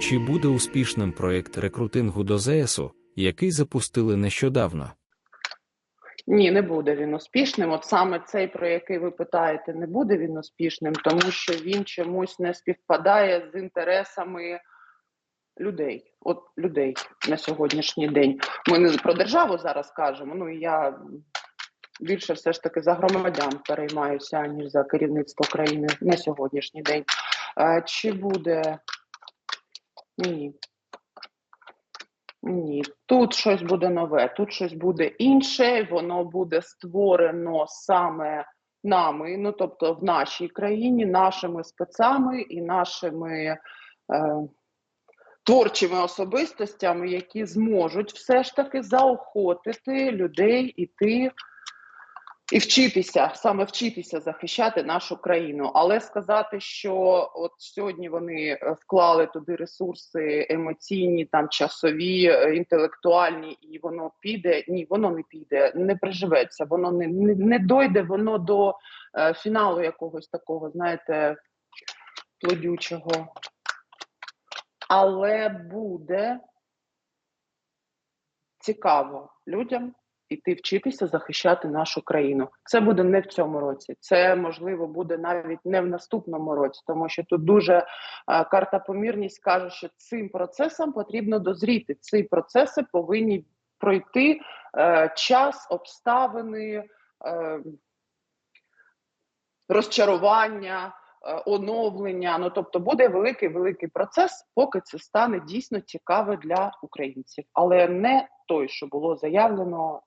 Чи буде успішним проєкт рекрутингу до ЗСУ, який запустили нещодавно? Ні, не буде він успішним. От саме цей, про який ви питаєте, не буде він успішним, тому що він чомусь не співпадає з інтересами людей. От людей на сьогоднішній день. Ми не про державу зараз кажемо. Ну я більше все ж таки за громадян переймаюся, ніж за керівництво країни на сьогоднішній день. Чи буде ні. Ні, тут щось буде нове, тут щось буде інше, воно буде створено саме нами, ну тобто в нашій країні, нашими спецами і нашими е, творчими особистостями, які зможуть все ж таки заохотити людей іти і вчитися, саме вчитися захищати нашу країну. Але сказати, що от сьогодні вони е, вклали туди ресурси емоційні, там часові, е, інтелектуальні, і воно піде. Ні, воно не піде, не приживеться, воно не, не, не дойде воно до е, фіналу якогось такого, знаєте, плодючого. Але буде цікаво людям іти вчитися захищати нашу країну. Це буде не в цьому році. Це можливо буде навіть не в наступному році, тому що тут дуже е, картапомірність каже, що цим процесам потрібно дозріти. Ці процеси повинні пройти е, час, обставини. Е, Розчарування, оновлення. Ну тобто буде великий великий процес, поки це стане дійсно цікаве для українців, але не той, що було заявлено.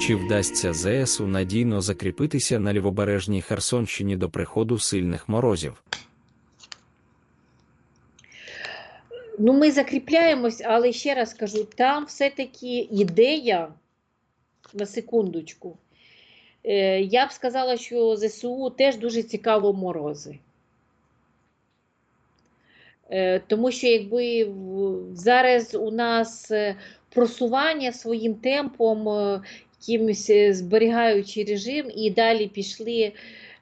Чи вдасться ЗСУ надійно закріпитися на лівобережній Херсонщині до приходу сильних морозів? Ну, ми закріпляємось, але ще раз кажу, там все-таки ідея на секундочку. Е, Я б сказала, що ЗСУ теж дуже цікаво морози. Е, Тому що якби зараз у нас е, просування своїм темпом, якимось зберігаючи режим, і далі пішли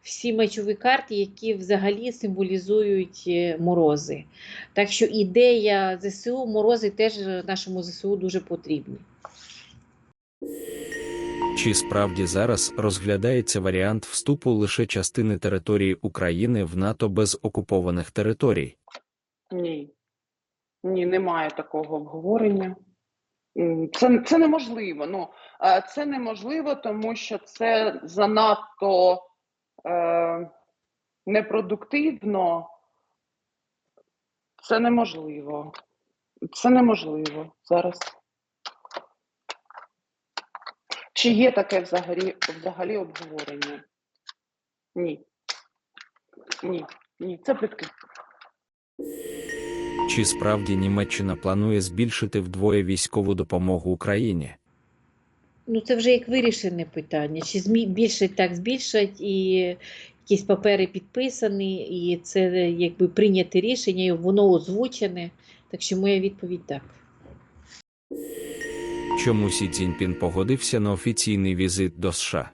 всі мечові карти, які взагалі символізують морози. Так що ідея ЗСУ, морози теж нашому ЗСУ дуже потрібні. Чи справді зараз розглядається варіант вступу лише частини території України в НАТО без окупованих територій? Ні. Ні, немає такого обговорення. Це, це неможливо. Ну, е, це неможливо, тому що це занадто е, непродуктивно. Це неможливо. Це неможливо зараз. Чи є таке взагалі, взагалі обговорення? Ні. Ні. Ні. Це плітки. Чи справді Німеччина планує збільшити вдвоє військову допомогу Україні? Ну, це вже як вирішене питання. Чи змі... більше так збільшать, і якісь папери підписані, і це якби прийняте рішення, і воно озвучене. Так що моя відповідь так. Чому Сі Цзіньпін погодився на офіційний візит до США?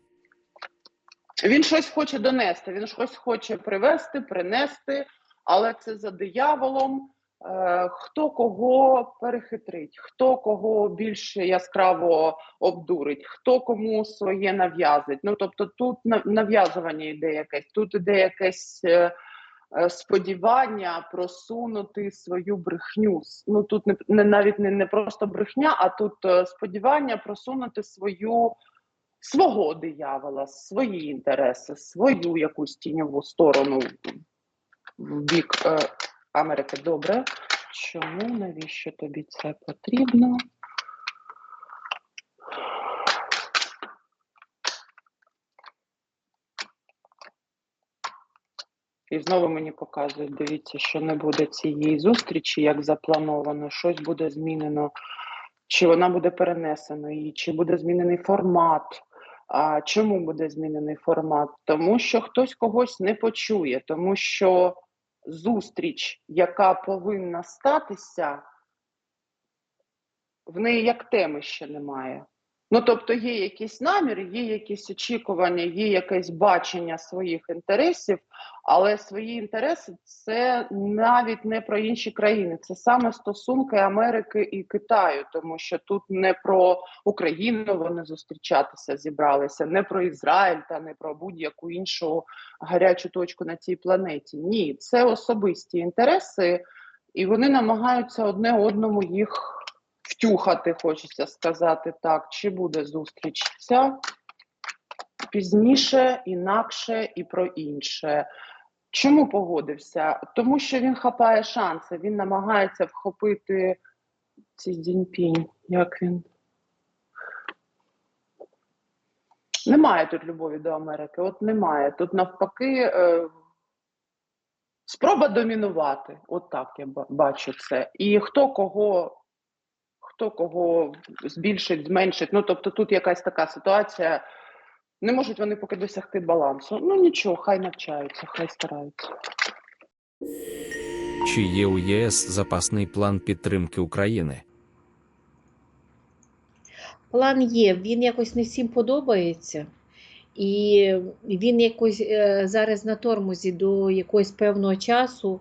Він щось хоче донести, він щось хоче привезти, принести, але це за дияволом. Е, хто кого перехитрить, хто кого більше яскраво обдурить, хто кому своє нав'язить. Ну тобто, тут на- нав'язування йде якесь, тут іде якесь е, сподівання просунути свою брехню. Ну тут не, не навіть не, не просто брехня, а тут е, сподівання просунути свою свого диявола, свої інтереси, свою якусь тіньову сторону в бік е, Америки. Добре. Чому навіщо тобі це потрібно? І знову мені показують, дивіться, що не буде цієї зустрічі, як заплановано, щось буде змінено, чи вона буде перенесена, чи буде змінений формат. А чому буде змінений формат? Тому що хтось когось не почує, тому що зустріч, яка повинна статися, в неї як теми ще немає. Ну, тобто є якісь наміри, є якісь очікування, є якесь бачення своїх інтересів, але свої інтереси це навіть не про інші країни, це саме стосунки Америки і Китаю, тому що тут не про Україну вони зустрічатися зібралися, не про Ізраїль та не про будь-яку іншу гарячу точку на цій планеті. Ні, це особисті інтереси, і вони намагаються одне одному їх втюхати, хочеться сказати так. Чи буде зустріч ця пізніше, інакше і про інше. Чому погодився? Тому що він хапає шанси, він намагається вхопити ці Дзіньпінь, як він. Немає тут любові до Америки, от немає. Тут навпаки е, спроба домінувати. От так я бачу це. І хто кого, хто кого збільшить, зменшить. Ну тобто тут якась така ситуація. Не можуть вони поки досягти балансу. Ну нічого, хай навчаються, хай стараються. Чи є у ЄС запасний план підтримки України? План є, він якось не всім подобається, і він якось е, зараз на тормозі до якогось певного часу.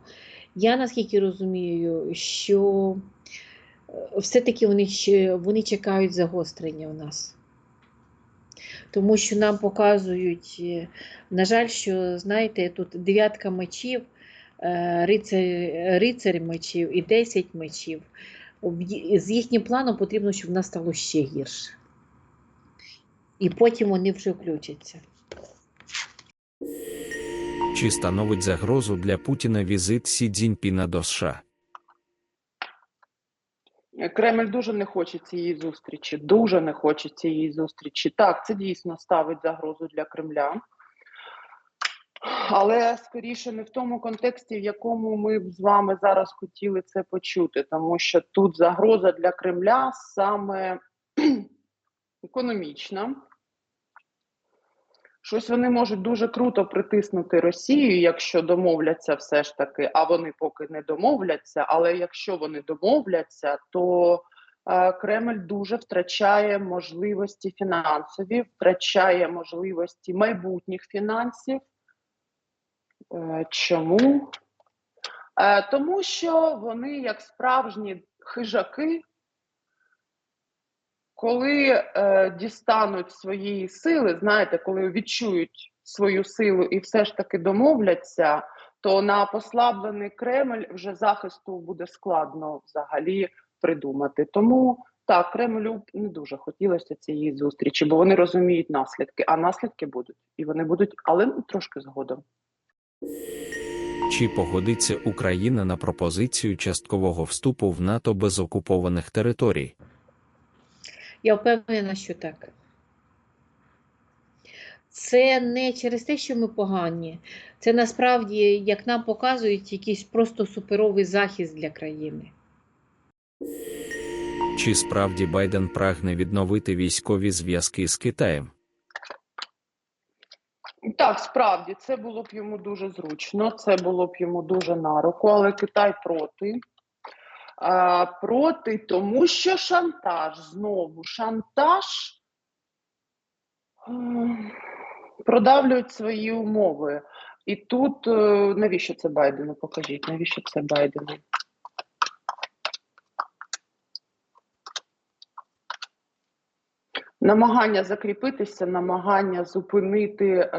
Я наскільки розумію, що все-таки вони, вони чекають загострення у нас. Тому що нам показують, е, на жаль, що знаєте, тут дев'ятка мечів, е, рицар, рицар мечів і 10 мечів. З їхнім планом потрібно, щоб в нас стало ще гірше. І потім вони вже включаться. Чи становить загрозу для Путіна візит Сі Цзіньпіна до США? Кремль дуже не хоче цієї зустрічі, дуже не хоче цієї зустрічі. Так, це дійсно ставить загрозу для Кремля. Але скоріше не в тому контексті, в якому ми б з вами зараз хотіли це почути, тому що тут загроза для Кремля саме економічна. Щось вони можуть дуже круто притиснути Росію, якщо домовляться все ж таки, а вони поки не домовляться. Але якщо вони домовляться, то е, Кремль дуже втрачає можливості фінансові, втрачає можливості майбутніх фінансів. Е, Чому? Е, Тому що вони, як справжні хижаки, коли е, дістануть своєї сили, знаєте, коли відчують свою силу і все ж таки домовляться, то на послаблений Кремль вже захисту буде складно взагалі придумати. Тому так, Кремлю не дуже хотілося цієї зустрічі, бо вони розуміють наслідки, а наслідки будуть, і вони будуть, але трошки згодом. Чи погодиться Україна на пропозицію часткового вступу в НАТО без окупованих територій? Я впевнена, що так. Це не через те, що ми погані. Це насправді, як нам показують, якийсь просто суперовий захист для країни. Чи справді Байден прагне відновити військові зв'язки з Китаєм? Так, справді це було б йому дуже зручно, це було б йому дуже на руку, але Китай проти. Проти, тому що шантаж знову шантаж продавлюють свої умови. І тут е, навіщо це Байдену? Покажіть, навіщо це Байдену? Намагання закріпитися, намагання зупинити е,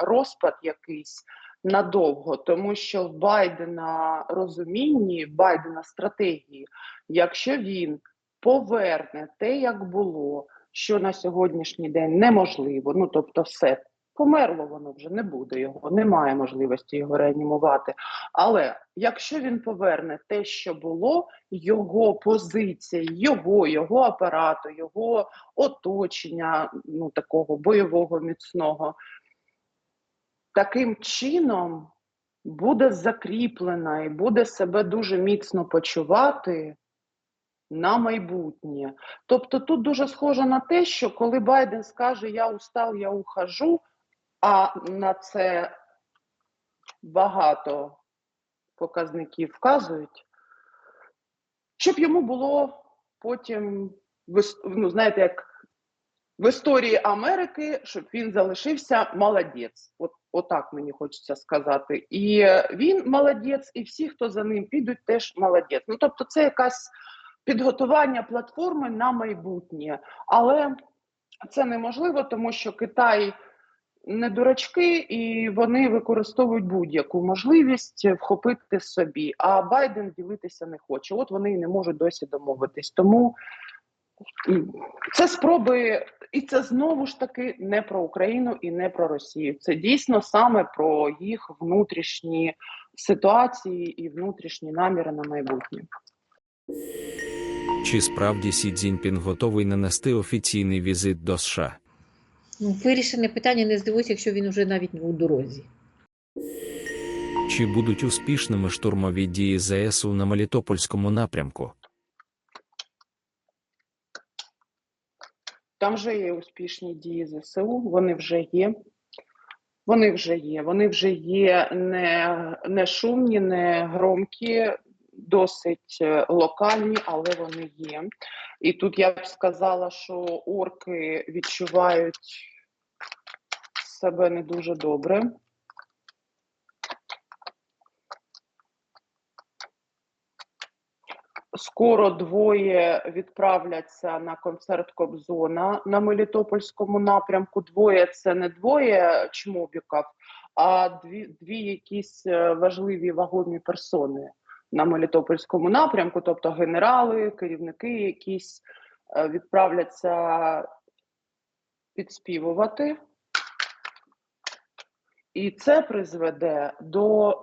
розпад якийсь надовго, тому що в Байдена розумінні, Байдена стратегії, якщо він поверне те, як було, що на сьогоднішній день неможливо, ну тобто все. Померло воно вже не буде його, немає можливості його реанімувати. Але якщо він поверне те, що було, його позиція, його, його апарату, його оточення, ну такого бойового міцного, таким чином буде закріплена і буде себе дуже міцно почувати на майбутнє. Тобто тут дуже схоже на те, що коли Байден скаже Я устав, я ухожу, а на це багато показників вказують, щоб йому було потім ну, знаєте, як в історії Америки, щоб він залишився молодець. От отак мені хочеться сказати. І він молодець, і всі, хто за ним підуть, теж молодець. Ну тобто, це якась підготування платформи на майбутнє, але це неможливо, тому що Китай не дурачки, і вони використовують будь-яку можливість вхопити собі. А Байден ділитися не хоче. От вони і не можуть досі домовитись. Тому це спроби, і це знову ж таки не про Україну і не про Росію. Це дійсно саме про їх внутрішні ситуації і внутрішні наміри на майбутнє. Чи справді Сі Цзіньпін готовий нанести офіційний візит до США? Ну, Вирішене питання не здивуюся, якщо він вже навіть не у дорозі. Чи будуть успішними штурмові дії ЗСУ на Мелітопольському напрямку? Там вже є успішні дії ЗСУ, вони вже є. Вони вже є. Вони вже є не, не шумні, не громкі, досить е, локальні, але вони є. І тут я б сказала, що орки відчувають себе не дуже добре. Скоро двоє відправляться на концерт Кобзона на Мелітопольському напрямку. Двоє це не двоє чмобіків, а дві, дві якісь е, важливі вагомі персони на Мелітопольському напрямку, тобто генерали, керівники якісь е, відправляться підспівувати. І це призведе до,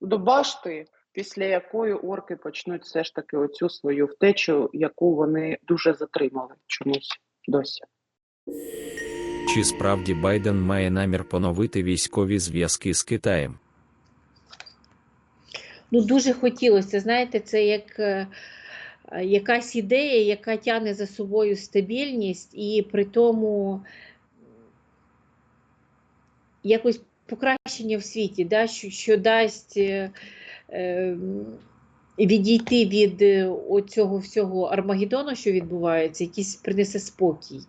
до башти, після якої орки почнуть все ж таки оцю свою втечу, яку вони дуже затримали чомусь досі. Чи справді Байден має намір поновити військові зв'язки з Китаєм? Ну, дуже хотілося, знаєте, це як е, якась ідея, яка тягне за собою стабільність, і при тому якось покращення в світі, да, що, що дасть е, відійти від е, оцього всього Армагеддону, що відбувається, якийсь принесе спокій.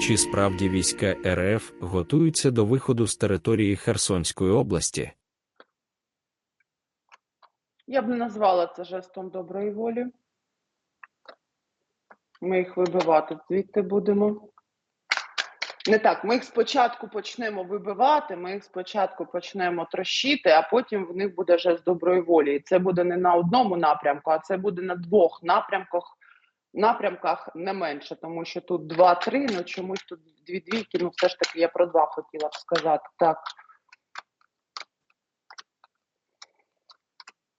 Чи справді війська РФ готуються до виходу з території Херсонської області? Я б не назвала це жестом доброї волі. Ми їх вибивати звідти будемо. Не так, ми їх спочатку почнемо вибивати, ми їх спочатку почнемо трощити, а потім в них буде жест доброї волі. І це буде не на одному напрямку, а це буде на двох напрямках, напрямках не менше, тому що тут два-три, ну чомусь тут дві двійки, ну все ж таки я про два хотіла б сказати. Так.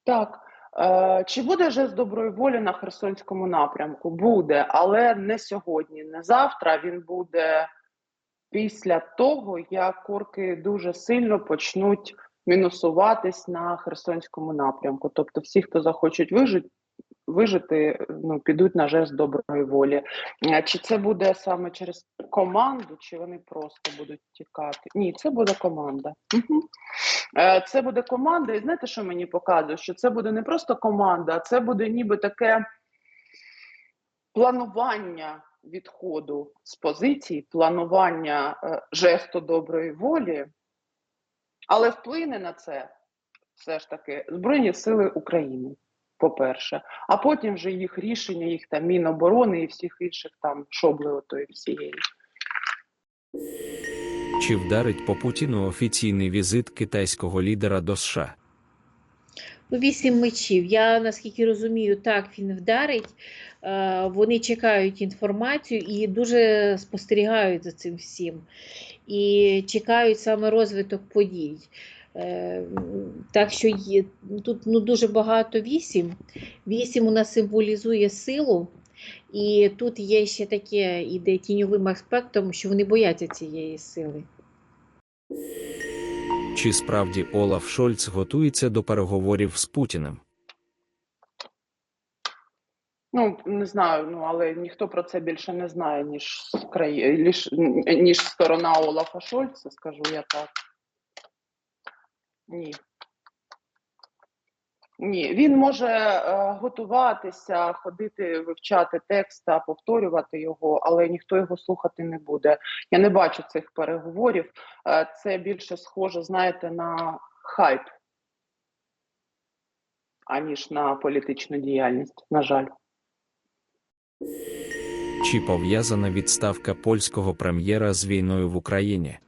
Так. Е, Чи буде жест доброї волі на Херсонському напрямку? Буде, але не сьогодні, не завтра. Він буде після того, як орки дуже сильно почнуть мінусуватись на Херсонському напрямку. Тобто, всі, хто захочуть вижити, вижити, ну підуть на жест доброї волі. Е, Чи це буде саме через команду, чи вони просто будуть тікати? Ні, це буде команда. Угу. Це буде команда, і знаєте, що мені показує? Що це буде не просто команда, а це буде ніби таке планування відходу з позицій, планування е, жесту доброї волі, але вплине на це все ж таки Збройні Сили України, по-перше, а потім вже їх рішення, їх там Міноборони і всіх інших там шобли отої всієї. Чи вдарить по Путіну офіційний візит китайського лідера до США? Ну, вісім мечів. Я наскільки розумію, так він вдарить. Е, Вони чекають інформацію і дуже спостерігають за цим всім. І чекають саме розвиток подій. Е, Так що є, тут ну, дуже багато вісім. Вісім у нас символізує силу. І тут є ще таке іде тіньовим аспектом, що вони бояться цієї сили. Чи справді Олаф Шольц готується до переговорів з Путіним? Ну, не знаю, ну але ніхто про це більше не знає, ніж краї... ніж, сторона Олафа Шольца, скажу я так. Ні. Ні, він може е, готуватися, ходити, вивчати текст та повторювати його, але ніхто його слухати не буде. Я не бачу цих переговорів. Е, це більше схоже, знаєте, на хайп, аніж на політичну діяльність. На жаль. Чи пов'язана відставка польського прем'єра з війною в Україні?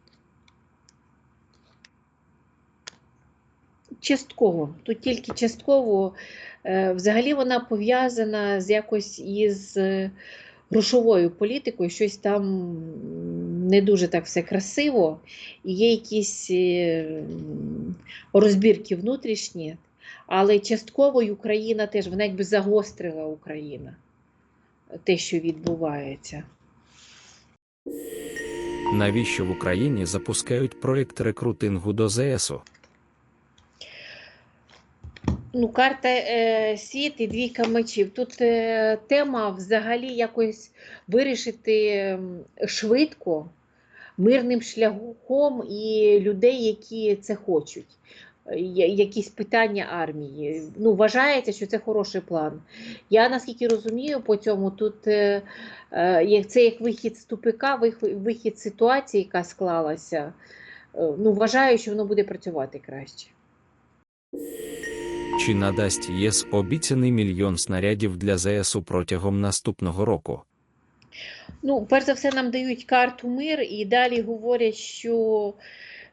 Частково, тут тільки частково. Е, Взагалі вона пов'язана з якось із е, грошовою політикою, щось там не дуже так все красиво, є якісь е, розбірки внутрішні, але частково Україна теж, вона якби загострила Україна те, що відбувається. Навіщо в Україні запускають проєкт рекрутингу до ЗСУ? Ну, карта е, світ і двійка мечів. Тут е, тема взагалі якось вирішити швидко, мирним шляхом і людей, які це хочуть. Якісь питання армії. Ну, вважається, що це хороший план. Я наскільки розумію, по цьому тут е, е, це як вихід з тупика, вихід ситуації, яка склалася. Е, Ну, вважаю, що воно буде працювати краще. Чи надасть ЄС обіцяний мільйон снарядів для ЗСУ протягом наступного року? Ну, перш за все, нам дають карту мир, і далі говорять, що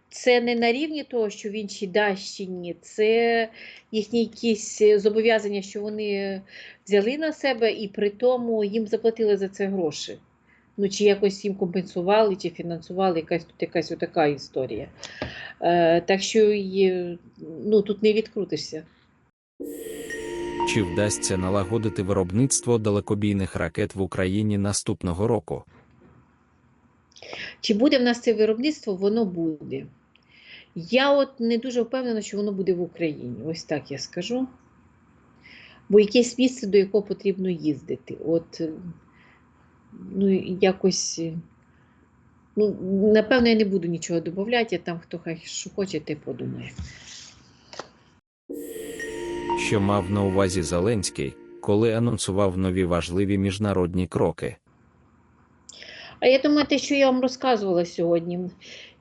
це не на рівні того, що він чи дасть чи ні, це їхні якісь зобов'язання, що вони взяли на себе, і при тому їм заплатили за це гроші. Ну, чи якось їм компенсували, чи фінансували якась тут якась отака історія. Е, так що ну, тут не відкрутишся. Чи вдасться налагодити виробництво далекобійних ракет в Україні наступного року? Чи буде в нас це виробництво, воно буде. Я от не дуже впевнена, що воно буде в Україні. Ось так я скажу. Бо якесь місце, до якого потрібно їздити. От, е, ну, якось, е, ну, напевно, я не буду нічого додати, там хто хай що хоче, те подумає. Що мав на увазі Зеленський, коли анонсував нові важливі міжнародні кроки? А я думаю, те, що я вам розказувала сьогодні,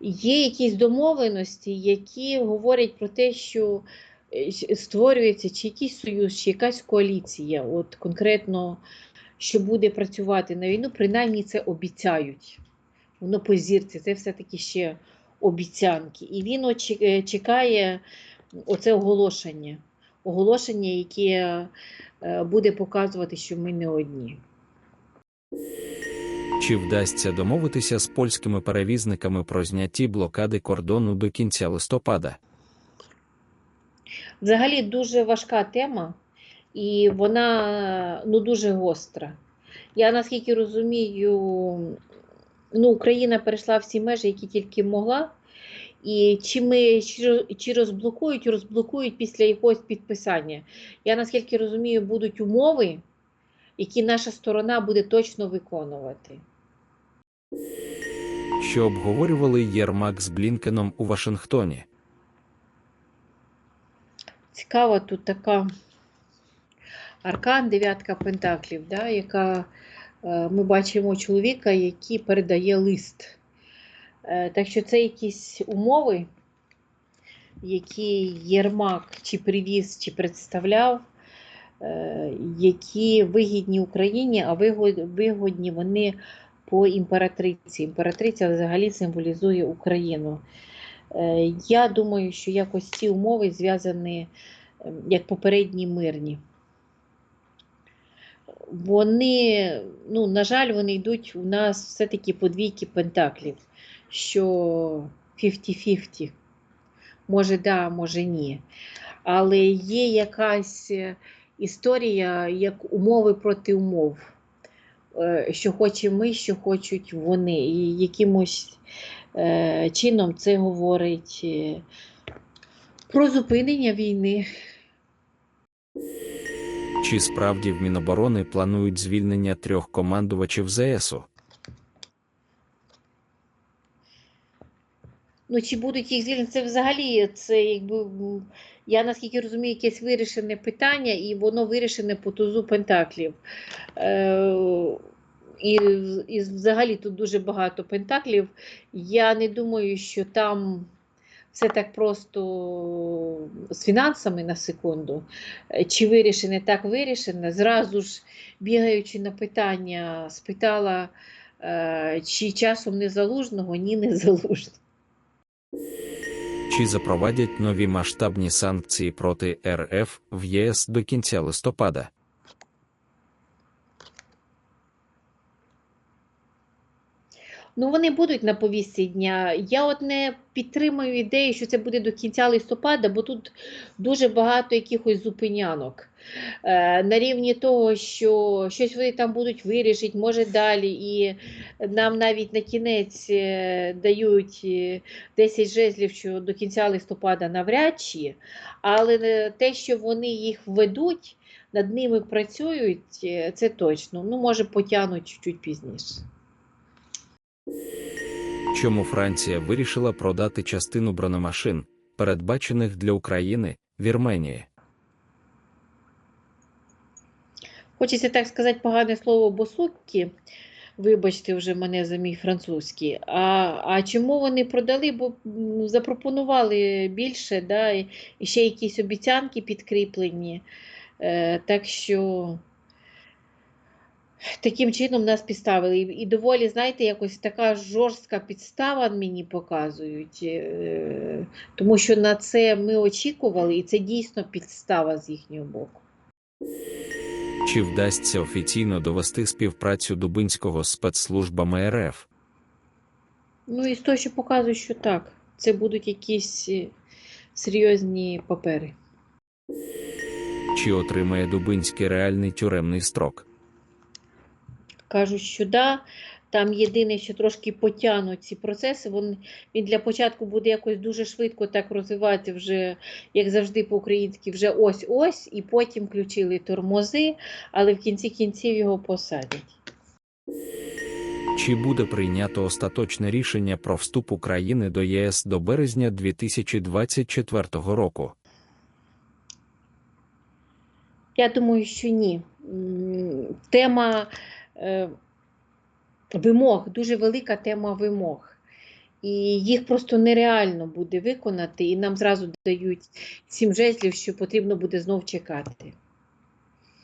є якісь домовленості, які говорять про те, що е, створюється чи якийсь союз, чи якась коаліція, от конкретно, що буде працювати на війну, принаймні це обіцяють. Воно по зірці, це все-таки ще обіцянки. І він е, чекає оце оголошення. Оголошення, яке е, буде показувати, що ми не одні. Чи вдасться домовитися з польськими перевізниками про зняті блокади кордону до кінця листопада? Взагалі дуже важка тема, і вона ну, дуже гостра. Я наскільки розумію, ну, Україна перейшла всі межі, які тільки могла. І чи ми чи, розблокують, розблокують після якогось підписання. Я наскільки розумію, будуть умови, які наша сторона буде точно виконувати. Що обговорювали Єрмак з Блінкеном у Вашингтоні? Цікава тут така аркан, дев'ятка пентаклів, да, яка е, ми бачимо чоловіка, який передає лист. Е, так що це якісь умови, які Єрмак чи привіз, чи представляв, е, які вигідні Україні, а вигод- вигодні вони по імператриці. Імператриця взагалі символізує Україну. Е, Я думаю, що якось ці умови зв'язані ем, як попередні мирні. Вони, ну, на жаль, вони йдуть у нас все-таки по двійки пентаклів, що 50-50. Може, да, може ні. Але є якась е, історія, як умови проти умов. Е, Що хочемо ми, що хочуть вони. І якимось е, чином це говорить про зупинення війни. Чи справді в Міноборони планують звільнення трьох командувачів ЗСУ? Ну, чи будуть їх звільнені, це взагалі це якби я наскільки розумію, якесь вирішене питання, і воно вирішене по тузу пентаклів. Е, і, і взагалі тут дуже багато пентаклів. Я не думаю, що там все так просто з фінансами на секунду. Е, Чи вирішене, так вирішене. Зразу ж бігаючи на питання, спитала, е, чи часом не залужного, ні, не залужного. Чи запровадять нові масштабні санкції проти РФ в ЄС до кінця листопада? Ну, вони будуть на повістці дня. Я от не підтримую ідею, що це буде до кінця листопада, бо тут дуже багато якихось зупинянок. Е, на рівні того, що щось вони там будуть вирішити, може далі. І нам навіть на кінець е, дають е, 10 жезлів, що до кінця листопада навряд чи, але е, те, що вони їх введуть, над ними працюють, е, це точно. Ну, може, потягнуть чуть пізніше. Чому Франція вирішила продати частину бронемашин, передбачених для України, Вірменії? Хочеться так сказати погане слово босуки. Вибачте вже мене за мій французький. А, а чому вони продали? Бо запропонували більше, да, і ще якісь обіцянки підкріплені. Е, так що таким чином нас підставили. І, доволі, знаєте, якось така жорстка підстава мені показують. Е, тому що на це ми очікували, і це дійсно підстава з їхнього боку. Чи вдасться офіційно довести співпрацю Дубинського з спецслужбами РФ? Ну, і з того, що показує, що так, це будуть якісь е, серйозні папери. Чи отримає Дубинський реальний тюремний строк? Кажуть, що да. Там єдине, що трошки потягнуть ці процеси. Він, він для початку буде якось дуже швидко так розвивати, вже, як завжди по-українськи, вже ось-ось, і потім включили тормози, але в кінці кінців його посадять. Чи буде прийнято остаточне рішення про вступ України до ЄС до березня 2024 року? Я думаю, що ні. Тема вимог, дуже велика тема вимог. І їх просто нереально буде виконати, і нам зразу дають сім жезлів, що потрібно буде знов чекати.